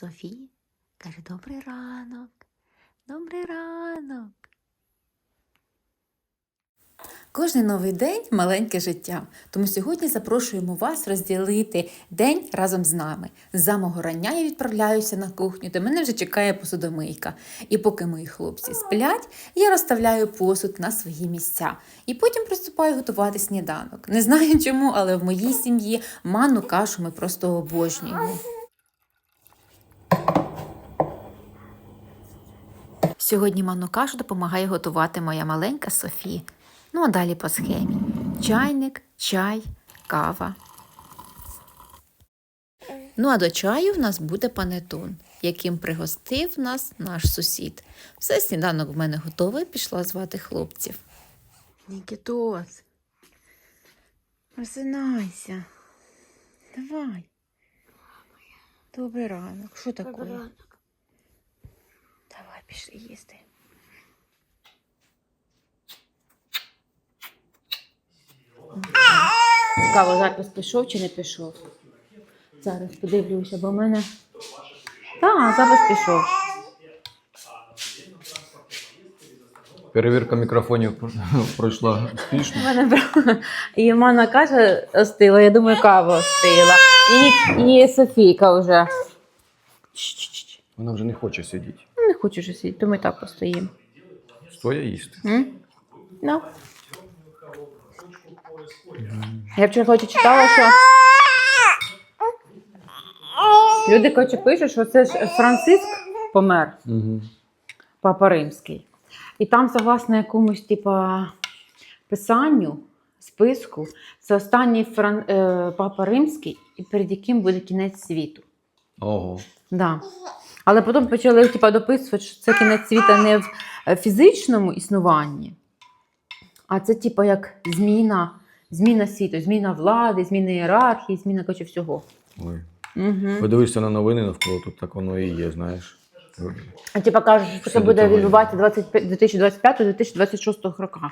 Софії. Каже, добрий ранок, добрий ранок. Кожний новий день маленьке життя. Тому сьогодні запрошуємо вас розділити день разом з нами. З самого рання я відправляюся на кухню, де мене вже чекає посудомийка. І поки мої хлопці сплять, я розставляю посуд на свої місця. І потім приступаю готувати сніданок. Не знаю чому, але в моїй сім'ї манну кашу ми просто обожнюємо. Сьогодні манну кашу допомагає готувати моя маленька Софі. Ну а далі по схемі: чайник, чай, кава. Ну а до чаю в нас буде панетон, яким пригостив нас наш сусід. Все, сніданок в мене готовий, пішла звати хлопців. Нікітос, просинайся. Давай. Добрий ранок. Що таке? Пішли їсти. Цікаво, запис пішов чи не пішов? Зараз подивлюся, бо в мене. Так, запис пішов. Перевірка мікрофонів пройшла успішно. мене і каже, остила, я думаю, кава остила. І, і Софійка вже. Вона вже не хоче сидіти. Не хочу вже сидіти, то ми так постоїмо. Стоя їсти. М? Ну. Я вчора хочу читала, що люди коротше, пишуть, що це ж Франциск помер, Угу. папа римський. І там, согласно якомусь, типа, писанню, списку, це останній фран... е, папа римський, і перед яким буде кінець світу. Ого. Да. Але потім почали типа, дописувати, що це кінець світа не в е, фізичному існуванні, а це, типа, як зміна, зміна світу, зміна влади, зміна ієрархії, зміна коротше, всього. Ой. Угу. Подивишся на новини навколо, тут так воно і є, знаєш. А типа кажуть, що це буде відбуватися 2025-2026 роках.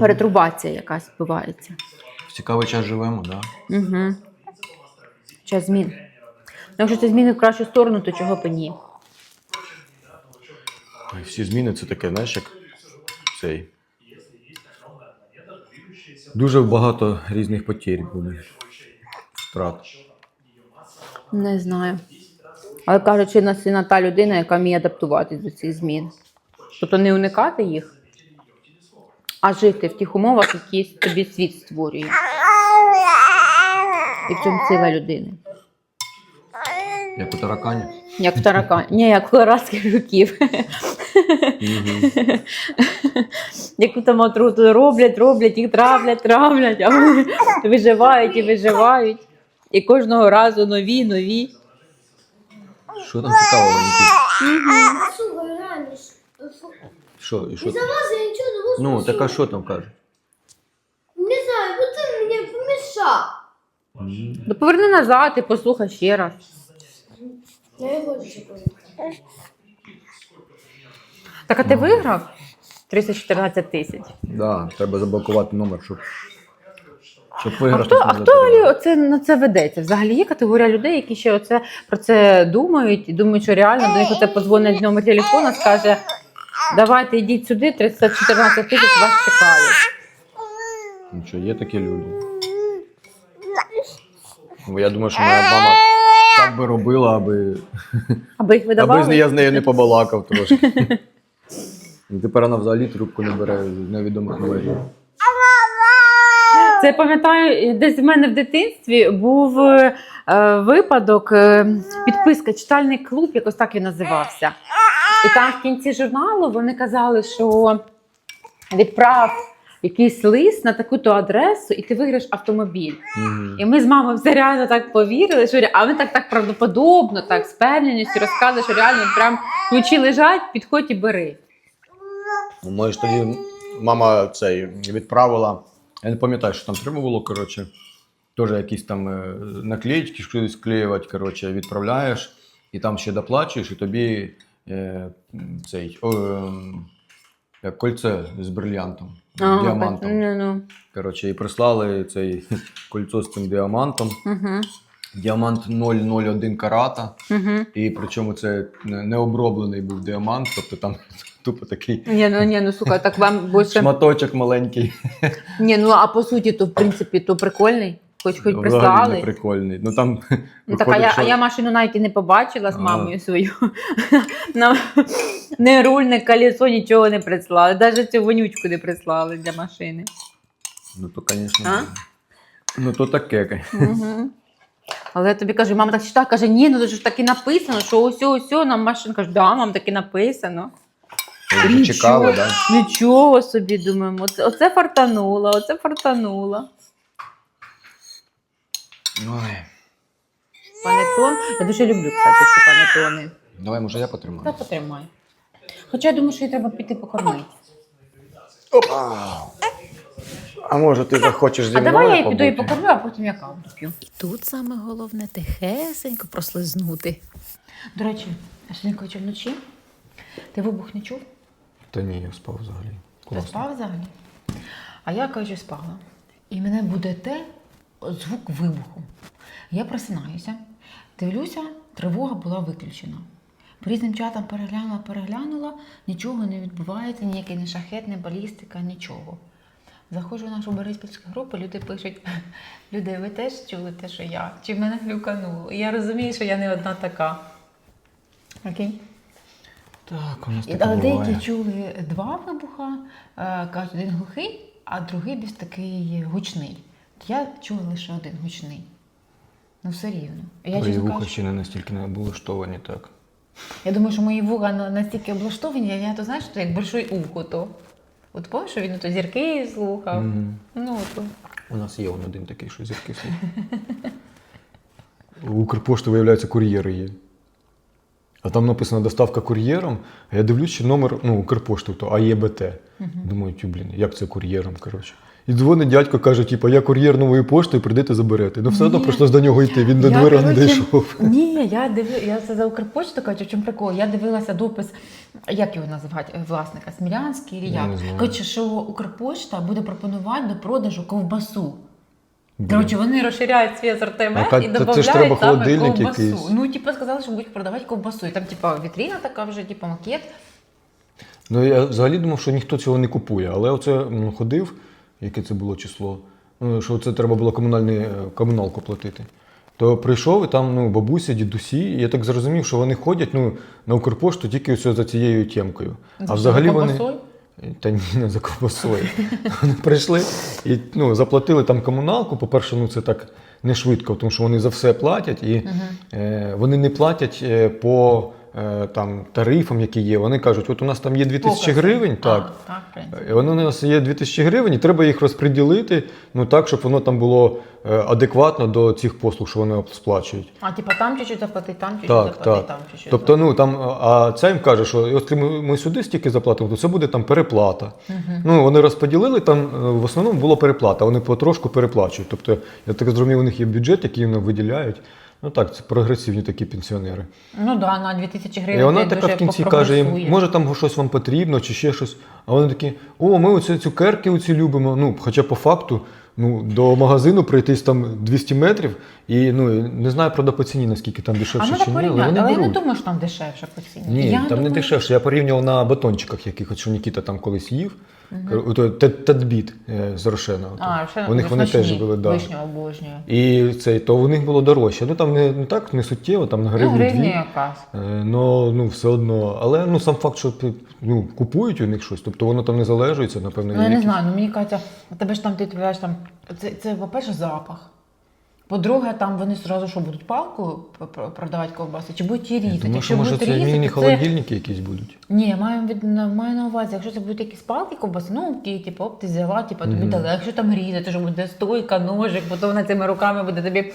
Перетрубація якась відбувається. В цікавий час живемо, так? Да? Угу. Час змін. Якщо це зміни в кращу сторону, то чого б і ні? Ой, Всі зміни це таке, знаєш, як цей. Дуже багато різних потерь буде. Втрат. Не знаю. Але кажуть, що нас сильна та людина, яка вміє адаптуватись до цих змін. Тобто не уникати їх, а жити в тих умовах, які тобі світ створює. І в цьому сила людини. Як у таракані. Як в таракан. Ні, як у лараських жуків. Яку там отруту роблять, роблять, їх травлять, травлять, а вони виживають і виживають. І кожного разу нові, нові. Що там цікавого, Що, і що? Ну, так а що там каже? Не знаю, бо ти мені помішав. Ну поверни назад і послухай ще раз. Я хочу чекати. Так а ти виграв 314 тисяч. Да, треба заблокувати номер, щоб, щоб А хто, а хто оце на це ведеться? Взагалі є категорія людей, які ще оце про це думають і думають, що реально до них оце подзвонить номер телефона, скаже: давайте йдіть сюди, 314 тисяч вас чекають. Нічого, є такі люди. Бо я думаю, що моя мама так би робила, аби, Аби їх аби я з нею не побалакав трошки. І тепер вона взагалі трубку не бере з невідомих номерів. Це я пам'ятаю, десь в мене в дитинстві був е, випадок, е, підписка, читальний клуб, якось так він називався. І там в кінці журналу вони казали, що відправ якийсь лист на таку-то адресу, і ти виграєш автомобіль. Мгм. І ми з мамою все реально так повірили, що а вони так так правдоподобно, так з певненістю розказували, що реально прям ключі лежать, підходь і бери. Ну, Може, ж тоді мама цей відправила. Я не пам'ятаю, що там треба було, коротше. Теж якісь там е, наклеїчки, щось склеювати, коротше, відправляєш, і там ще доплачуєш, і тобі е, цей о, ем, кольце з брильянтом, Ага, діамантом. Ну, ну. Коротше, і прислали цей кольцо з цим діамантом. Угу. Діамант 001 карата. Угу. І причому це не оброблений був діамант, тобто там тупо такий Ні, ну ні, ну сука, так вам більше. шматочок маленький. Ні, ну а по суті, то в принципі то прикольний. Хоч хоч прислали. прикольний. Ну там Ну, так, а, я, що- а я машину навіть і не побачила з А. мамою свою. Нам не руль, не колесо, нічого не прислали. Навіть цю вонючку не прислали для машини. Ну то, звісно. Ну то таке. Угу. Але я тобі кажу, мама так читає, каже, ні, ну це ж так і написано, що ось ось нам машина. Кажу, да, мам, так і написано. Вже чекали, так? Нічого собі думаємо. Оце, оце фартануло, оце фартануло. Ой. Панетон. Я дуже люблю, кстати, ці панетони. Давай, може, я Та потримаю. потримай. Хоча я думаю, що їй треба піти покормити. Опа! А може ти захочеш зі А мною давай я їй піду і покормлю, а потім я каву доп'ю. Тут саме головне тихесенько прослизнути. До речі, а сьогодні вечір вночі. Ти вибух не чув? Та ні, я спав взагалі. Ти Класно. спав взагалі? А я, кажу, спала. І мене буде те звук вибуху. Я просинаюся, дивлюся, тривога була виключена. По різним чатам переглянула, переглянула, нічого не відбувається, ніякий не шахет, не балістика, нічого. Заходжу в нашу бориспільську групу, люди пишуть: люди, ви теж чули те, що я? Чи мене глюкануло? І я розумію, що я не одна така. Окей? Так, у нас таке але деякі чули два вибуха, е, кажуть, один глухий, а другий більш такий гучний. Я чула лише один гучний. Ну, все рівно. Я, Твої чесно вуха кажучи, ще не настільки не облаштовані так. я думаю, що мої вуха на- настільки облаштовані, я, то знаєш, то як большой ухо то. От помниш, що він то зірки слухав. Мгм. Ну, то. У нас є он один такий, що зірки слухає. У Укрпошти, виявляється, кур'єри є. А там написано доставка кур'єром, а я дивлюсь, що номер ну, Укрпошти, то АЄБТ. Думаю, тю, блін, як це кур'єром, коротше. І дзвонить дядько, каже, типу, я кур'єр нової пошти, прийдете заберете. Ну все одно прийшлось до нього йти, він до Я, дверей не коротше, дійшов. Ні, я дивилася, я це за Укрпочту кажу, в чому прикол? Я дивилася допис, як його називати, власника, Смілянський чи як? Коротше, що Укрпочта буде пропонувати до продажу ковбасу. Коротше, вони розширяють свій асортимент і додають саме ковбасу. якийсь. Ну, типу, сказали, що будуть продавати ковбасу. І там, типу, вітріна така вже, типу, макет. Ну я взагалі думав, що ніхто цього не купує, але оце ходив, яке це було число, ну, що це треба було е, комуналку платити. То прийшов і там ну, бабуся, дідусі, і я так зрозумів, що вони ходять ну, на Укрпошту тільки ось за цією темкою. За А взагалі вони. Та ні, не за ковбасою. Вони прийшли і ну, заплатили там комуналку. По-перше, ну це так не швидко, тому що вони за все платять, і е, вони не платять е, по там, тарифам, які є. Вони кажуть, от у нас там є 2000 Покази. гривень, так. А, так, в принципі. Е, Воно у нас є 2000 гривень, і треба їх розподілити ну, так, щоб воно там було е, адекватно до цих послуг, що вони сплачують. А типу там чуть-чуть заплатить, там чуть-чуть Так, заплатить, так. там чуть-чуть. Тобто, ну там, а ця їм каже, що якщо ми, ми сюди стільки заплатимо, то це буде там переплата. Ну вони розподілили там е, в основному було переплата, вони потрошку переплачують. Тобто, я так зрозумів, у них є бюджет, який вони виділяють. Ну так, це прогресивні такі пенсіонери. Ну да, на 2000 гривень. І вона така в кінці каже їм, може там щось вам потрібно чи ще щось. А вони такі, о, ми оці цукерки оці любимо. Ну, хоча по факту, ну, до магазину пройтись там 200 метрів, і ну не знаю, правда, по ціні, наскільки там А дешевше треба чи ні, але але я не думаю, що там дешевше по ціні. Ні, я там думаю, не дешевше. Я порівнював на батончиках якихось, що Нікіта там колись їв. Тед- Тедбіт е, з Рошена. А, у них вони теж були, да. Вишню обожнюю. І цей, то у них було дорожче. Ну там не, не так, не суттєво, там на Ну, гривні гривня дві. якась. Е, Ну, ну, все одно. Але ну, сам факт, що ну, купують у них щось, тобто воно там не залежується, напевно, Ну, я не знаю, ну мені Катя, тебе ж там ти відповідаєш там. Це, це по-перше, запах. По-друге, там вони зразу що будуть палку продавати ковбаси, чи будуть Я різати. Якщо що може це міні-холодильники якісь будуть. Ні, маю, від, маю на увазі, якщо це будуть якісь палки ковбаси, ну окей, типу, оп, ти взяла, типу, тобі Мгм. дали. Якщо там різати, що буде стойка, ножик, потім вона цими руками буде тобі.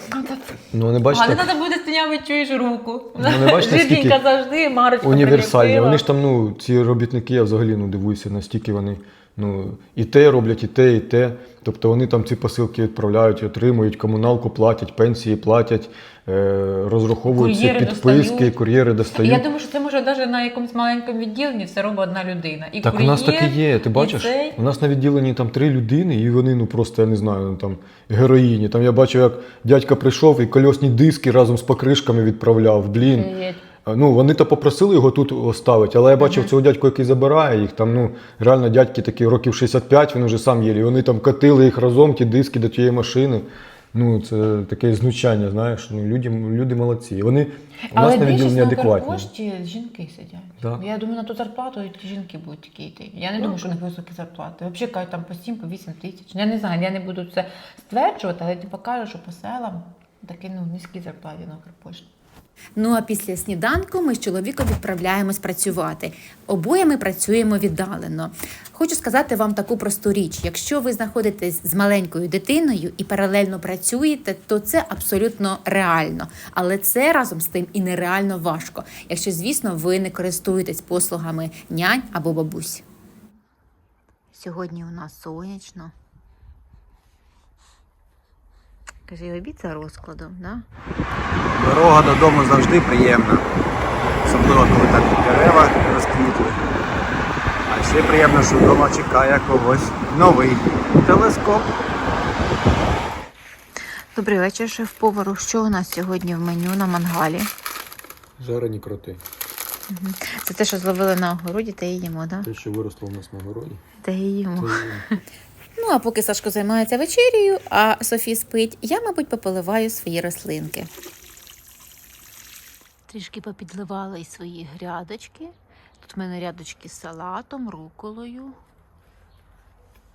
Ну, не А бачите, не треба буде стінями чуєш руку. Ну, не бачите, скільки завжди, марочка універсальні. приліпила. Вони ж там, ну, ці робітники, я взагалі ну, дивуюся, настільки вони Ну, і те роблять, і те, і те. Тобто вони там ці посилки відправляють, отримують, комуналку платять, пенсії платять, е, розраховують ці Кур'єри підписки, достають. кур'єри Я думаю, що це може навіть на якомусь маленькому відділенні все робить одна людина. І Так у нас так і є. Ти бачиш, цей. у нас на відділенні там три людини, і вони, ну просто я не знаю, ну, там героїні. Там я бачив, як дядька прийшов і кольосні диски разом з покришками відправляв. Блін. А, Ну, вони то попросили його тут оставити, але я бачив цього дядьку, який забирає їх. Там, ну, реально дядьки такі років 65, він вже сам. І вони там катили їх разом, ті диски до тієї машини. Ну, це таке знущання, знаєш. Ну, люди, люди молодці. Вони у нас Але на більшість на. Укрпошті жінки сидять. Так. Я думаю, на ту зарплату ті жінки будуть тільки йти. Я не думаю, що у них високі зарплати. Взагалі кажуть, там по 7, по 8 тисяч. Я не знаю, я не буду це стверджувати, але типу кажуть, що по селам такі ну, низькі зарплати на Укрпошті. Ну а після сніданку ми з чоловіком відправляємось працювати. Обоє ми працюємо віддалено. Хочу сказати вам таку просту річ: якщо ви знаходитесь з маленькою дитиною і паралельно працюєте, то це абсолютно реально. Але це разом з тим і нереально важко, якщо, звісно, ви не користуєтесь послугами нянь або бабусь. Сьогодні у нас сонячно. Каже, обід за розкладом, да? Дорога додому завжди приємна. Особливо, коли так дерева розквітли. А ще приємно, що вдома чекає когось новий телескоп. Добрий вечір, шеф-повару. Що у нас сьогодні в меню на мангалі? Жарені кроти. Це те, що зловили на огороді, та їмо, да? Те, що виросло у нас на городі. Та їмо. Ну, а поки Сашко займається вечерею, а Софі спить, я, мабуть, пополиваю свої рослинки. Трішки попідливала і свої грядочки. Тут в мене рядочки з салатом, руколою.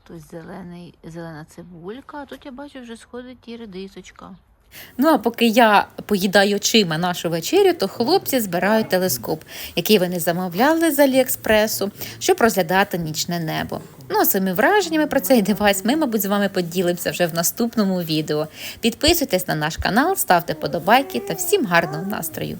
Тут зелений, зелена цибулька, а тут я бачу, вже сходить і редисочка. Ну, а поки я поїдаю очима нашу вечерю, то хлопці збирають телескоп, який вони замовляли з Аліекспресу, щоб розглядати нічне небо. Ну, а своїми враженнями про цей девайс ми, мабуть, з вами поділимося вже в наступному відео. Підписуйтесь на наш канал, ставте подобайки та всім гарного настрою!